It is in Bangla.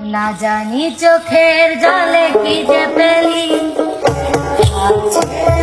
না জানি চোখের জলে কি যে পেলি। আছে